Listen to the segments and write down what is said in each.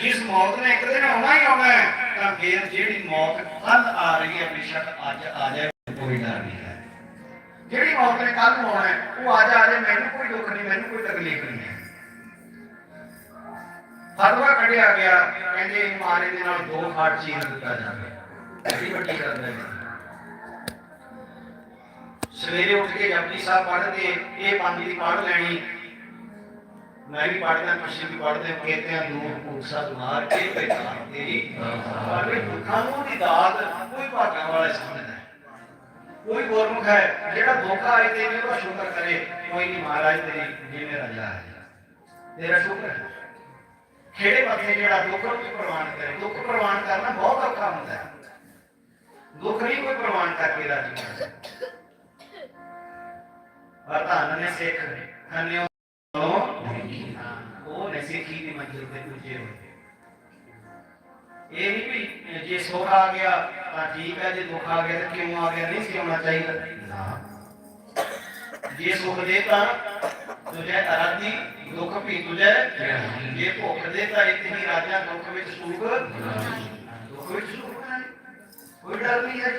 ਜਿਸ ਮੌਤ ਨੇ ਇੱਕ ਦਿਨ ਆਉਣਾ ਹੀ ਆਉਣਾ ਹੈ, ਤਾਂ ਫਿਰ ਜਿਹੜੀ ਮੌਤ ਕੱਲ ਆ ਰਹੀ ਹੈ, ਬੇਸ਼ੱਕ ਅੱਜ ਆ ਜਾਏ, ਕੋਈ ਡਰ ਨਹੀਂ ਹੈ। ਜਿਹੜੀ ਮੌਤ ਨੇ ਕੱਲ ਨੂੰ ਆਉਣਾ ਹੈ, ਉਹ ਅੱਜ ਆ ਜਾਏ, ਮੈਨੂੰ ਕੋਈ ਦੁੱਖ ਨਹੀਂ, ਮੈਨੂੰ ਕੋਈ ਤਕਲੀਫ ਨਹੀਂ ਹੈ। ਫਤਵਾ ਕੱਢਿਆ ਗਿਆ, ਕਹਿੰਦੇ ਇਹ ਦੇ ਨਾਲ ਦੋ ਫਾਟ ਚੀਰ ਦਿੱਤਾ ਜਾਵੇ। ਐਡੀ ਵੱਡੀ ਗੱਲ ਹੈ ਸਵੇਰੇ ਉੱਠ ਕੇ ਜਪਜੀ ਸਾਹਿਬ ਪੜ੍ਹਦੇ, ਇਹ ਪੰਜ ਦੀ ਪੜ੍ਹ ਲੈਣੀ ਮੈਂ ਵੀ ਪੜ੍ਹਦਾ ਤੁਸੀਂ ਵੀ ਪੜ੍ਹਦੇ ਹੋ ਕਹਿੰਦੇ ਆ ਨੂਰ ਪੂਸਾ ਦੁਮਾਰ ਕੇ ਬੇਕਾਰ ਤੇਰੀ ਪਰ ਇਹ ਦੁੱਖਾਂ ਨੂੰ ਦੀ ਦਾਤ, ਕੋਈ ਭਾਗਾਂ ਵਾਲਾ ਸਮਝਦਾ ਹੈ। ਕੋਈ ਗੁਰਮੁਖ ਹੈ, ਜਿਹੜਾ ਧੋਖਾ ਆਏ ਤੇ ਵੀ ਉਹਦਾ ਸ਼ੁਕਰ ਕਰੇ, ਕੋਈ ਨਹੀਂ ਮਹਾਰਾਜ ਤੇਰੀ ਜਿਵੇਂ ਰਜਾ ਹੈ। ਤੇਰਾ ਸ਼ੁਕਰ ਹੈ। ਖੇੜੇ ਨੂੰ ਪ੍ਰਵਾਨ ਕਰੇ, ਦੁੱਖ ਪ੍ਰਵਾਨ ਕਰਨਾ ਬਹੁਤ ਔਖਾ ਹੁੰਦਾ ਹੈ। ਦੁੱਖ ਨਹੀਂ ਕੋਈ ਪ੍ਰਵਾਨ ਕਰਕੇ ਰਾਜੀ ਹੁੰਦਾ। ਪਰ ਧੰਨ ਨੇ ਸਿੱਖ ਖੰਨਿਓ ਨੇ ਸਿੱਖੀ ਦੀ ਮੰਜ਼ਿਲ ਤੇ ਪੁੱਜੇ ਹੋਏ ਇਹ ਨਹੀਂ ਵੀ ਜੇ ਸੁੱਖ ਆ ਗਿਆ ਤਾਂ ਠੀਕ ਹੈ ਜੇ ਦੁੱਖ ਆ ਗਿਆ ਤਾਂ ਕਿਉਂ ਆ ਗਿਆ ਨਹੀਂ ਸੀ ਆਉਣਾ ਚਾਹੀਦਾ ਨਾ ਜੇ ਸੁਖ ਦੇ ਤਾਂ ਤੁਝੇ ਅਰਾਧੀ ਦੁੱਖ ਵੀ ਤੁਝੇ ਜੇ ਭੁੱਖ ਦੇ ਤਾਂ ਇਤ ਹੀ ਰਾਜਾ ਦੁੱਖ ਵਿੱਚ ਸੁਖ ਦੁੱਖ ਵਿੱਚ ਸੁਖ ਹੈ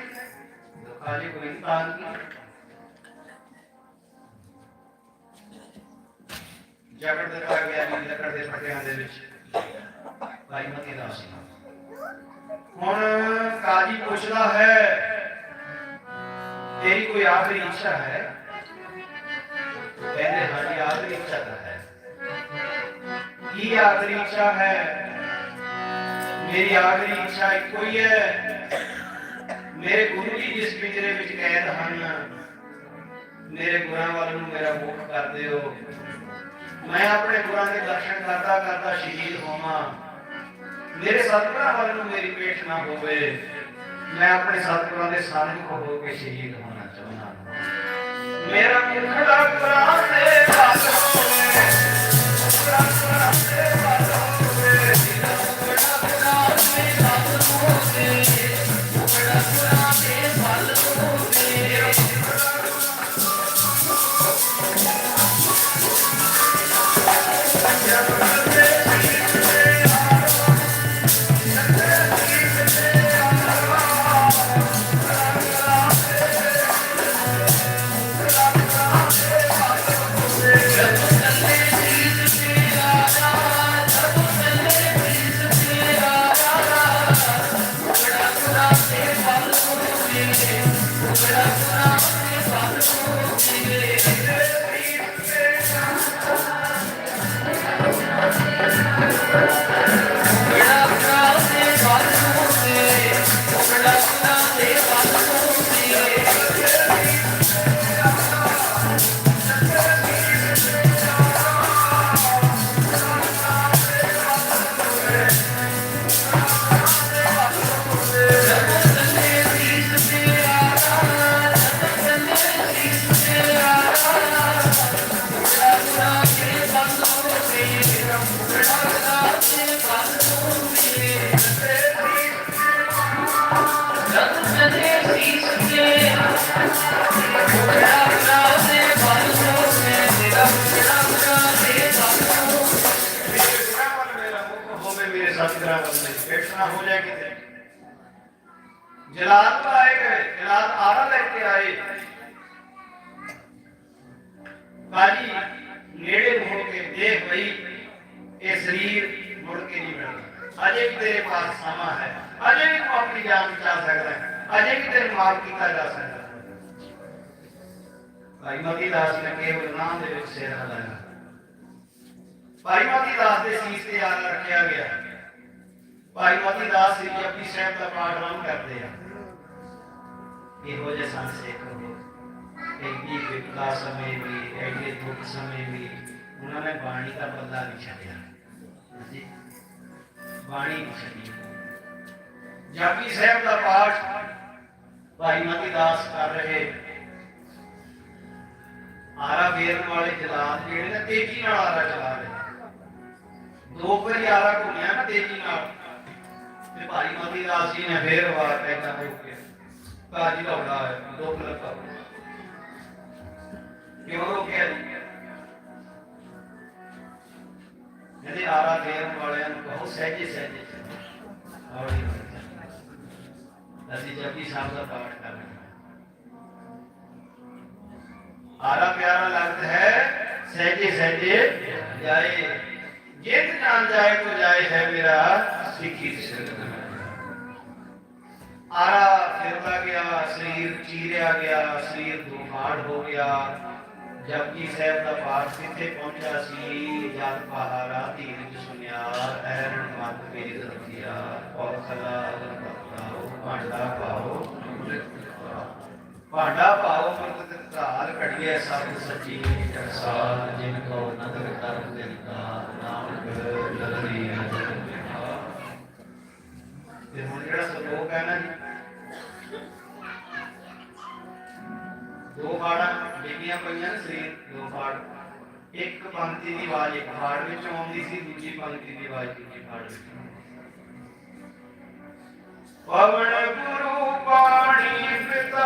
ਕੋਈ ਦੇ ਪਾ ਗਿਆ ਨਹੀਂ ਲੱਕੜ ਦੇ ਫਟਿਆਂ ਦੇ ਵਿੱਚ। ਭਾਈ ਮਤੀ ਦਾਸ ਹੁਣ ਕਾਜੀ ਪੁੱਛਦਾ ਹੈ, ਤੇਰੀ ਕੋਈ ਆਖਰੀ ਇੱਛਾ ਹੈ? ਕਹਿੰਦੇ, ਸਾਡੀ ਆਖਰੀ ਇੱਛਾ ਤਾਂ ਹੈ। ਕੀ ਆਖਰੀ ਇੱਛਾ ਹੈ? ਮੇਰੀ ਆਖਰੀ ਇੱਛਾ ਇੱਕੋ ਹੀ ਹੈ। ਮੇਰੇ ਗੁਰੂ ਜੀ ਜਿਸ ਪਿੰਜਰੇ ਵਿੱਚ ਕੈਦ ਹਨ, ਮੇਰੇ ਗੁਰਾਂ ਵੱਲ ਨੂੰ ਮੇਰਾ ਮੁਖ ਕਰ ਦਿਓ। ਮੈਂ ਆਪਣੇ ਗੁਰਾਂ ਦੇ ਦਰਸ਼ਨ ਕਰਦਾ ਕਰਦਾ ਸ਼ਹੀਦ ਹੋਵਾਂ। ਮੇਰੇ ਸਤਿਗੁਰਾਂ ਵੱਲ ਨੂੰ ਮੇਰੀ ਪੇਟ ਨਾ ਹੋਵੇ। ਮੈਂ ਆਪਣੇ ਸਤਿਗੁਰਾਂ ਦੇ ਸਾਨਿਧ ਹੋ ਕੇ ਸ਼ਹੀਦ ਹੋਣਾ ਚਾਹੁੰਦਾ ਮੇਰਾ ਮੁਖੜਾ ਗੁਰਾਂ ਦੇ ਵੱਲ ਹੋਵੇ। ਮੁਖੜਾ ਦੇ ਵੱਲ ਹੋਵੇ। ਮੇਰਾ ਮੁਖੜਾ ਦੇ ਵੱਲ ਹੋਵੇ। ਮੁਖੜਾ ਗੁਰਾਂ ਦੇ ਵੱਲ ਹੋਵੇ। ਮੇਰੇ ਸਤਿਗੁਰਾਂ ਵੱਲ ਮੇਰੀ ਪੇਟ ਨਾ ਹੋ ਜਾਏ ਕਿਤੇ ਜਲਾਲ ਤੋਂ ਆਏ ਗਏ ਜਲਾਲ ਆਰਾ ਲੈ ਕੇ ਆਏ ਬਾਜੀ ਨੇੜੇ ਮੁੜ ਕੇ ਦੇਖ ਬਈ ਇਹ ਸਰੀਰ ਮੁੜ ਕੇ ਨਹੀਂ ਮਿਲਦਾ ਅਜੇ ਵੀ ਤੇਰੇ ਪਾਸ ਸਮਾਂ ਹੈ ਅਜੇ ਵੀ ਤੂੰ ਆਪਣੀ ਜਾਨ ਬਚਾ ਸਕਦਾ ਹੈ ਭਾਈ ਮਤੀ ਦਾਸ ਨੇ ਕੇਵਲ ਨਾਮ ਦੇ ਵਿੱਚ ਸਿਰ ਹਲਾਇਆ ਭਾਈ ਮਤੀ ਦਾਸ ਦੇ ਸੀਸ ਤੇ ਯਾਦ ਰੱਖਿਆ ਗਿਆ। ਭਾਈ ਮਤੀ ਦਾਸ ਜੀ ਆਪਣੀ ਸਾਹਿਬ ਦਾ ਪਾਠ ਰੰਗ ਕਰਦੇ ਆ। ਇਹੋ ਜਿਹੇ ਸੰਤ ਸਿੱਖ ਹੋ ਐਡੀ ਵਿਪਤਾ ਸਮੇਂ ਵੀ ਐਡੇ ਦੁੱਖ ਸਮੇਂ ਵੀ, ਉਹਨਾਂ ਨੇ ਬਾਣੀ ਦਾ ਬੱਲਾ ਨਹੀਂ ਛੱਡਿਆ। ਬਾਣੀ ਨਹੀਂ ਛੱਡੀ। ਜਪਜੀ ਸਾਹਿਬ ਦਾ ਪਾਠ ਭਾਈ ਮਤੀ ਦਾਸ ਕਰ ਰਹੇ ਆਰਾ ਫੇਰਨ ਵਾਲੇ ਜਲਾਦ ਜਿਹੜੇ ਨੇ, ਤੇਜ਼ੀ ਨਾਲ ਆਰਾ ਚਲਾ ਰਹੇ ਦੋ ਵਾਰੀ ਆਰਾ ਘੁੰਮਿਆ ਨਾ ਤੇਜ਼ੀ ਨਾਲ। ਤੇ ਭਾਈ ਮਤੀ ਦਾਸ ਜੀ ਨੇ ਫੇਰ ਵਾਰ ਪੈਦਾ ਹੋ ਕੇ। ਭਾਜੀ ਲਾਉਣਾ ਹੈ ਦੋ ਲੱਗਾ ਕਿਉਂ ਰੋਕਿਆ ਜੀ? ਆਰਾ ਫੇਰਨ ਵਾਲਿਆਂ ਨੂੰ ਕਹੋ ਸਹਿਜੇ ਸਹਿਜੇ ਚੱਲੋ। ਅਸੀਂ ਜਪਜੀ ਸਾਹਿਬ ਦਾ ਪਾਠ ਆਰਾ ਪਿਆਰਾ ਲੱਗਦਾ ਹੈ, ਸਹਿਜੇ ਸਹਿਜੇ ਜਾਏ। ਜਿਤ ਜਾਣ ਜਾਏ ਤੋ ਜਾਏ ਹੈ ਮੇਰਾ ਸਿੱਖੀ ਸਿਰ ਆਰਾ ਫਿਰਦਾ ਗਿਆ, ਸਰੀਰ ਚੀਰਿਆ ਗਿਆ, ਸਰੀਰ ਦੁਖਾੜ ਹੋ ਗਿਆ। ਜਪਜੀ ਸਾਹਿਬ ਦਾ ਪਾਠ ਕਿੱਥੇ ਪਹੁੰਚਿਆ ਸੀ ਜਦ ਪਹਾੜਾ ਧੀਰਜ ਸੁਨਿਆ ਐਰਣ ਮਤ ਮੇਰੀ ਰਖਿਆ। ਔਰ ਖਲਾ ਪਾਓ ਭਾਂਡਾ ਪਾਓ। ਭਾਂਡਾ ਪਾਓ ਮਰਤ ਧਾਰ ਘੜੀਏ ਸਭ ਸੱਚੀ ਕਰਸਾਰ ਜਿਨ ਕੋ ਨਦਰ ਕਰ ਦਿਲਦਾ ਨਾਨਕ ਲਲੜੀ ਤੇ ਹੁਣ ਜਿਹੜਾ ਸਲੋਕ ਹੈ ਨਾ ਜੀ, ਦੋ ਫਾੜਾਂ ਲਿਖੀਆਂ ਪਈਆਂ ਨੇ ਸਰੀਰ, ਦੋ ਫਾੜ ਇੱਕ ਪੰਕਤੀ ਦੀ ਆਵਾਜ਼ ਇੱਕ ਫਾੜ ਵਿੱਚ ਆਉਂਦੀ ਸੀ, ਦੂਜੀ ਪੰਕਤੀ ਦੀ ਆਵਾਜ਼ ਦੂਜੀ ਫਾੜ ਵਿੱਚ ਪਵਨ ਗੁਰੂ ਪਾਣੀ ਪਿਤਾ